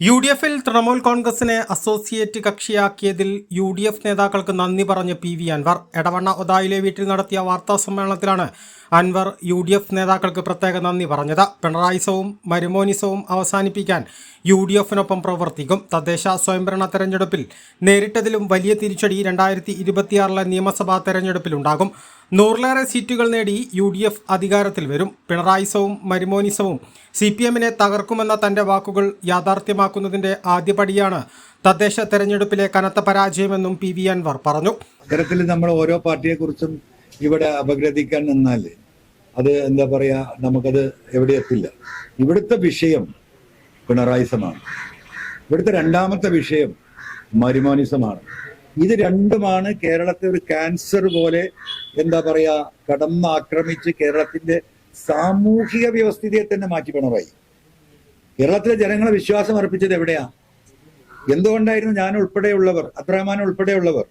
U D എഫിൽ തൃണമൂൽ കോൺഗ്രസിനെ associate കക്ഷിയാക്കിയതിൽ യു ഡി എഫ് നേതാക്കൾക്ക് നന്ദി പറഞ്ഞ് പി വി അൻവർ. എടവണ്ണ ഒതായിലെ വീട്ടിൽ നടത്തിയ വാർത്താ സമ്മേളനത്തിലാണ് അൻവർ യു ഡി എഫ് നേതാക്കൾക്ക് പ്രത്യേക നന്ദി പറഞ്ഞത്. പിണറായിസവും മരുമോനിസവും അവസാനിപ്പിക്കാൻ യു ഡി എഫിനൊപ്പം പ്രവർത്തിക്കും. തദ്ദേശ സ്വയംഭരണ തെരഞ്ഞെടുപ്പിൽ നേരിട്ടതിലും വലിയ തിരിച്ചടി രണ്ടായിരത്തി ഇരുപത്തിയാറിലെ നിയമസഭാ തെരഞ്ഞെടുപ്പിലുണ്ടാകും. നൂറിലേറെ സീറ്റുകൾ നേടി യു ഡി എഫ് അധികാരത്തിൽ വരും. പിണറായിസവും മരുമോനിസവും സി പി എമ്മിനെ തകർക്കുമെന്ന തന്റെ വാക്കുകൾ യാഥാർത്ഥ്യമാക്കുന്നതിന്റെ ആദ്യപടിയാണ് തദ്ദേശ തെരഞ്ഞെടുപ്പിലെ കനത്ത പരാജയമെന്നും പി വി അൻവർ പറഞ്ഞു. ഇത്തരത്തിൽ നമ്മൾ ഓരോ പാർട്ടിയെക്കുറിച്ചും ഇവിടെ അപഗ്രഥിക്കാൻ നിന്നാൽ അത് എന്താ പറയാ നമുക്കത് എവിടെ എത്തില്ല. ഇവിടുത്തെ വിഷയം പിണറായിസമാണ്. ഇവിടുത്തെ രണ്ടാമത്തെ വിഷയം മരുമാനിസമാണ്. ഇത് രണ്ടുമാണ് കേരളത്തെ ഒരു ക്യാൻസർ പോലെ എന്താ പറയാ കടന്നാക്രമിച്ച് കേരളത്തിന്റെ സാമൂഹിക വ്യവസ്ഥിതിയെ തന്നെ മാറ്റി കേരളത്തിലെ ജനങ്ങളെ വിശ്വാസം അർപ്പിച്ചത് എവിടെയാ? എന്തുകൊണ്ടായിരുന്നു ഞാൻ ഉൾപ്പെടെയുള്ളവർ അബ്രഹ്മാൻ ഉൾപ്പെടെയുള്ളവർ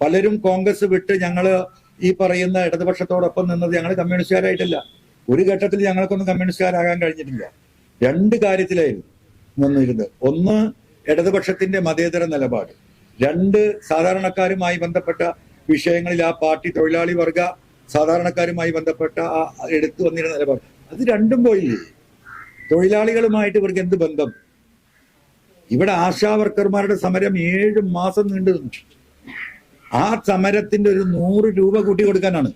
പലരും കോൺഗ്രസ് വിട്ട് ഞങ്ങൾ ഈ പറയുന്ന ഇടതുപക്ഷത്തോടൊപ്പം നിന്നത് ഞങ്ങൾ കമ്മ്യൂണിസ്റ്റുകാരായിട്ടില്ല. ഒരു ഘട്ടത്തിൽ ഞങ്ങൾക്കൊന്നും കമ്മ്യൂണിസ്റ്റുകാരാകാൻ കഴിഞ്ഞിട്ടില്ല. രണ്ട് കാര്യത്തിലായിരുന്നു നിന്നിരുന്നത്. ഒന്ന് ഇടതുപക്ഷത്തിന്റെ മതേതര നിലപാട്. രണ്ട് സാധാരണക്കാരുമായി ബന്ധപ്പെട്ട വിഷയങ്ങളിൽ ആ പാർട്ടി തൊഴിലാളി വർഗ സാധാരണക്കാരുമായി ബന്ധപ്പെട്ട ആ എടുത്തു വന്നിരുന്ന നിലപാട്. അത് രണ്ടും പോയില്ലേ? തൊഴിലാളികളുമായിട്ട് ഇവർക്ക് എന്ത് ബന്ധം? ഇവിടെ ആശാ വർക്കർമാരുടെ സമരം ഏഴ് മാസം നീണ്ടു ആ സമരത്തിന്റെ ഒരു നൂറ് രൂപ കൂട്ടി കൊടുക്കാനാണ്.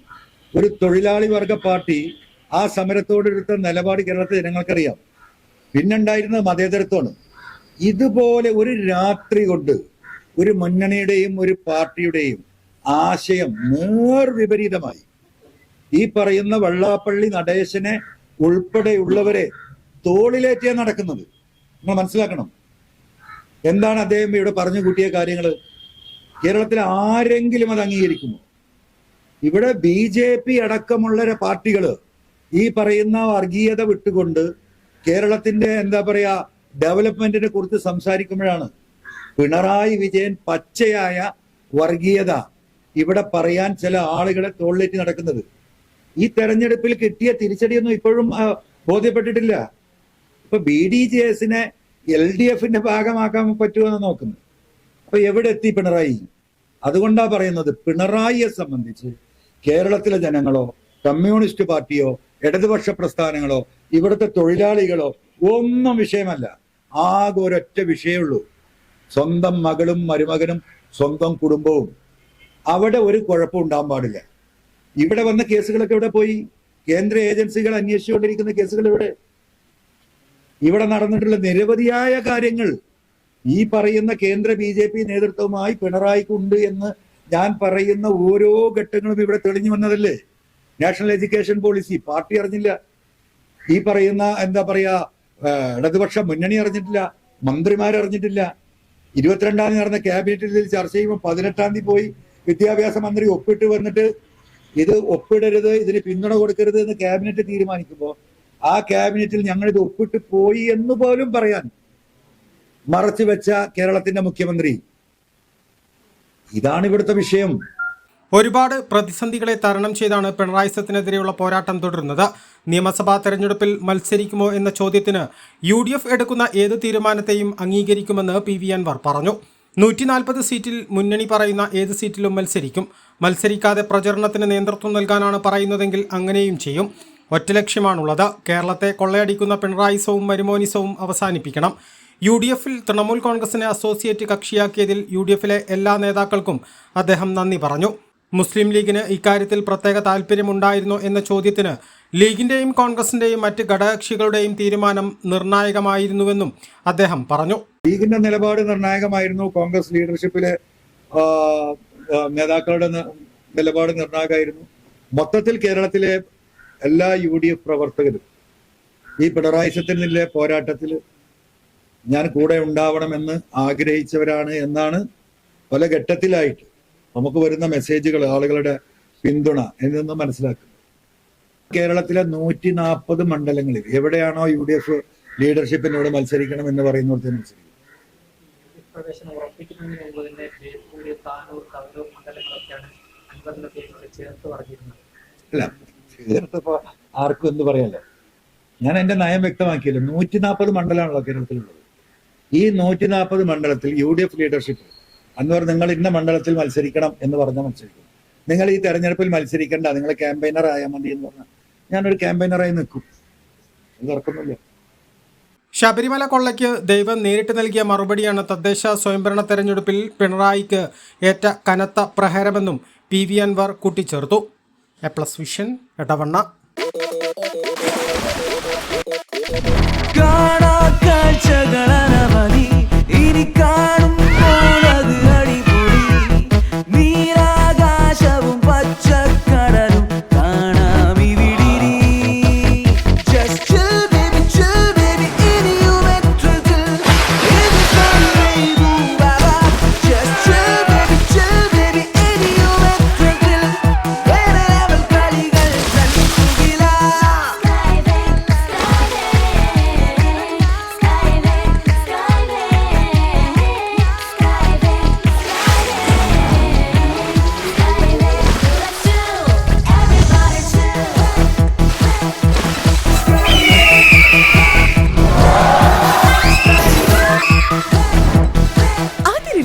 ഒരു തൊഴിലാളി വർഗ പാർട്ടി ആ സമരത്തോട് എടുത്ത നിലപാട് കേരളത്തിലെ ജനങ്ങൾക്കറിയാം. പിന്നുണ്ടായിരുന്നത് മതേതരത്വമാണ്. ഇതുപോലെ ഒരു രാത്രി കൊണ്ട് ഒരു മുന്നണിയുടെയും ഒരു പാർട്ടിയുടെയും ആശയം നേർ വിപരീതമായി. ഈ പറയുന്ന വെള്ളാപ്പള്ളി നടേശനെ ഉൾപ്പെടെയുള്ളവരെ തോളിലേറ്റിയാണ് നടക്കുന്നത്. നിങ്ങൾ മനസ്സിലാക്കണം. എന്താണ് അദ്ദേഹം ഇവിടെ പറഞ്ഞു കൂട്ടിയ കാര്യങ്ങൾ കേരളത്തിൽ ആരെങ്കിലും അത് അംഗീകരിക്കുമോ? ഇവിടെ ബി ജെ പി അടക്കമുള്ള പാർട്ടികൾ ഈ പറയുന്ന വർഗീയത വിട്ടുകൊണ്ട് കേരളത്തിന്റെ എന്താ പറയാ ഡെവലപ്മെന്റിനെ കുറിച്ച് സംസാരിക്കുമ്പോഴാണ് പിണറായി വിജയൻ പച്ചയായ വർഗീയത. ഇവിടെ പറയാൻ ചില ആളുകളെ തോളിലേറ്റ് നടക്കുന്നത്. ഈ തെരഞ്ഞെടുപ്പിൽ കിട്ടിയ തിരിച്ചടിയൊന്നും ഇപ്പോഴും ബോധ്യപ്പെട്ടിട്ടില്ല. ഇപ്പൊ ബി ഡി ജെ എസിനെ എൽ ഡി എഫിന്റെ ഭാഗമാക്കാൻ പറ്റുമെന്ന് നോക്കുന്നു അപ്പൊ എവിടെ എത്തി പിണറായി? അതുകൊണ്ടാ പറയുന്നത് പിണറായിയെ സംബന്ധിച്ച് കേരളത്തിലെ ജനങ്ങളോ കമ്മ്യൂണിസ്റ്റ് പാർട്ടിയോ ഇടതുപക്ഷ പ്രസ്ഥാനങ്ങളോ ഇവിടുത്തെ തൊഴിലാളികളോ ഒന്നും വിഷയമല്ല. ആകെ ഒരൊറ്റ വിഷയമുള്ളൂ സ്വന്തം മകളും മരുമകനും സ്വന്തം കുടുംബവും. അവിടെ ഒരു കുഴപ്പം ഉണ്ടാകാൻ പാടില്ല. ഇവിടെ വന്ന കേസുകളൊക്കെ ഇവിടെ പോയി? കേന്ദ്ര ഏജൻസികൾ അന്വേഷിച്ചുകൊണ്ടിരിക്കുന്ന കേസുകൾ ഇവിടെ ഇവിടെ നടന്നിട്ടുള്ള നിരവധിയായ കാര്യങ്ങൾ ഈ പറയുന്ന കേന്ദ്ര ബി ജെ പി നേതൃത്വവുമായി പിണറായിക്കുണ്ട് എന്ന് ഞാൻ പറയുന്ന ഓരോ ഘട്ടങ്ങളും ഇവിടെ തെളിഞ്ഞു വന്നതല്ലേ? National education policy. പാർട്ടി അറിഞ്ഞില്ല. ഈ പറയുന്ന എന്താ പറയാ ഇടതുപക്ഷ മുന്നണി അറിഞ്ഞിട്ടില്ല. മന്ത്രിമാർ അറിഞ്ഞിട്ടില്ല ഇരുപത്തിരണ്ടാം തീയതി നടന്ന ക്യാബിനറ്റിൽ ചർച്ച ചെയ്യുമ്പോൾ പതിനെട്ടാം തീയതി പോയി വിദ്യാഭ്യാസ മന്ത്രി ഒപ്പിട്ട് വന്നിട്ട് ഇത് ഒപ്പിടരുത് ഇതിന് പിന്തുണ കൊടുക്കരുത് എന്ന് ക്യാബിനറ്റ് തീരുമാനിക്കുമ്പോൾ ആ ക്യാബിനറ്റിൽ ഞങ്ങൾ ഇത് ഒപ്പിട്ട് പോയി എന്ന് പോലും പറയാൻ മറച്ചു വെച്ച കേരളത്തിന്റെ മുഖ്യമന്ത്രി. ഇതാണ് ഇവിടുത്തെ വിഷയം. ഒരുപാട് പ്രതിസന്ധികളെ തരണം ചെയ്താണ് പിണറായി സത്തിനെതിരെയുള്ള പോരാട്ടം തുടരുന്നത്. നിയമസഭാ തെരഞ്ഞെടുപ്പിൽ മത്സരിക്കുമോ എന്ന ചോദ്യത്തിന് യു ഡി എഫ് എടുക്കുന്ന ഏത് തീരുമാനത്തെയും അംഗീകരിക്കുമെന്ന് പി വി അൻവർ പറഞ്ഞു. നൂറ്റി നാൽപ്പത് സീറ്റിൽ മുന്നണി പറയുന്ന ഏത് സീറ്റിലും മത്സരിക്കും. മത്സരിക്കാതെ പ്രചരണത്തിന് നേതൃത്വം നൽകാനാണ് പറയുന്നതെങ്കിൽ അങ്ങനെയും ചെയ്യും. ഒറ്റ ലക്ഷ്യമാണുള്ളത്. കേരളത്തെ കൊള്ളയടിക്കുന്ന പിണറായിസവും മരുമോനിസവും അവസാനിപ്പിക്കണം. യു ഡി എഫിൽ തൃണമൂൽ കോൺഗ്രസിനെ അസോസിയേറ്റ് കക്ഷിയാക്കിയതിൽ യു ഡി എഫിലെ എല്ലാ നേതാക്കൾക്കും അദ്ദേഹം നന്ദി പറഞ്ഞു. മുസ്ലിം ലീഗിന് ഇക്കാര്യത്തിൽ പ്രത്യേക താൽപ്പര്യമുണ്ടായിരുന്നോ എന്ന ചോദ്യത്തിന് ലീഗിന്റെയും കോൺഗ്രസിന്റെയും മറ്റ് ഘടകകക്ഷികളുടെയും തീരുമാനം നിർണായകമായിരുന്നുവെന്നും അദ്ദേഹം പറഞ്ഞു. ലീഗിന്റെ നിലപാട് നിർണായകമായിരുന്നു. കോൺഗ്രസ് ലീഡർഷിപ്പിലെ നേതാക്കളുടെ നിലപാട് നിർണായകമായിരുന്നു. മൊത്തത്തിൽ കേരളത്തിലെ എല്ലാ യു ഡി എഫ് പ്രവർത്തകരും ഈ പിണറായി സത്യത്തിലെ പോരാട്ടത്തിൽ ഞാൻ കൂടെ ഉണ്ടാവണമെന്ന് ആഗ്രഹിച്ചവരാണ് എന്നാണ് പല ഘട്ടത്തിലായിട്ട് നമുക്ക് വരുന്ന മെസ്സേജുകൾ ആളുകളുടെ പിന്തുണ എന്നൊന്ന് മനസ്സിലാക്കുക കേരളത്തിലെ നൂറ്റി നാൽപ്പത് മണ്ഡലങ്ങളിൽ എവിടെയാണോ യു ഡി എഫ് ലീഡർഷിപ്പിനോട് മത്സരിക്കണം എന്ന് പറയുന്നിടത്ത് മത്സരിക്കും. അല്ല ചേർത്തപ്പോ ആർക്കും എന്ത് പറയാലോ ഞാൻ എന്റെ നയം വ്യക്തമാക്കിയല്ലോ. നൂറ്റി നാൽപ്പത് മണ്ഡലമാണല്ലോ കേരളത്തിലുള്ളത്. ഈ നൂറ്റി നാൽപ്പത് മണ്ഡലത്തിൽ യു ഡി എഫ് ലീഡർഷിപ്പ് അന്നവർ നിങ്ങൾ ഇന്ന മണ്ഡലത്തിൽ മത്സരിക്കണം എന്ന് പറഞ്ഞ മത്സരിക്കും. നിങ്ങൾ ഈ തെരഞ്ഞെടുപ്പിൽ മത്സരിക്കണ്ട നിങ്ങൾ ക്യാമ്പയിനർ ആയാൽ മതി എന്ന് പറഞ്ഞാൽ ഞാനൊരു ക്യാമ്പയിനറായി നിൽക്കും. ഇത് ശബരിമല കൊള്ളയ്ക്ക് ദൈവം നേരിട്ട് നൽകിയ മറുപടിയാണ് തദ്ദേശ സ്വയംഭരണ തെരഞ്ഞെടുപ്പിൽ പിണറായിക്ക് ഏറ്റ കനത്ത പ്രഹരമെന്നും പി വി അൻവർ കൂട്ടിച്ചേർത്തു. A plus vision Edavanna.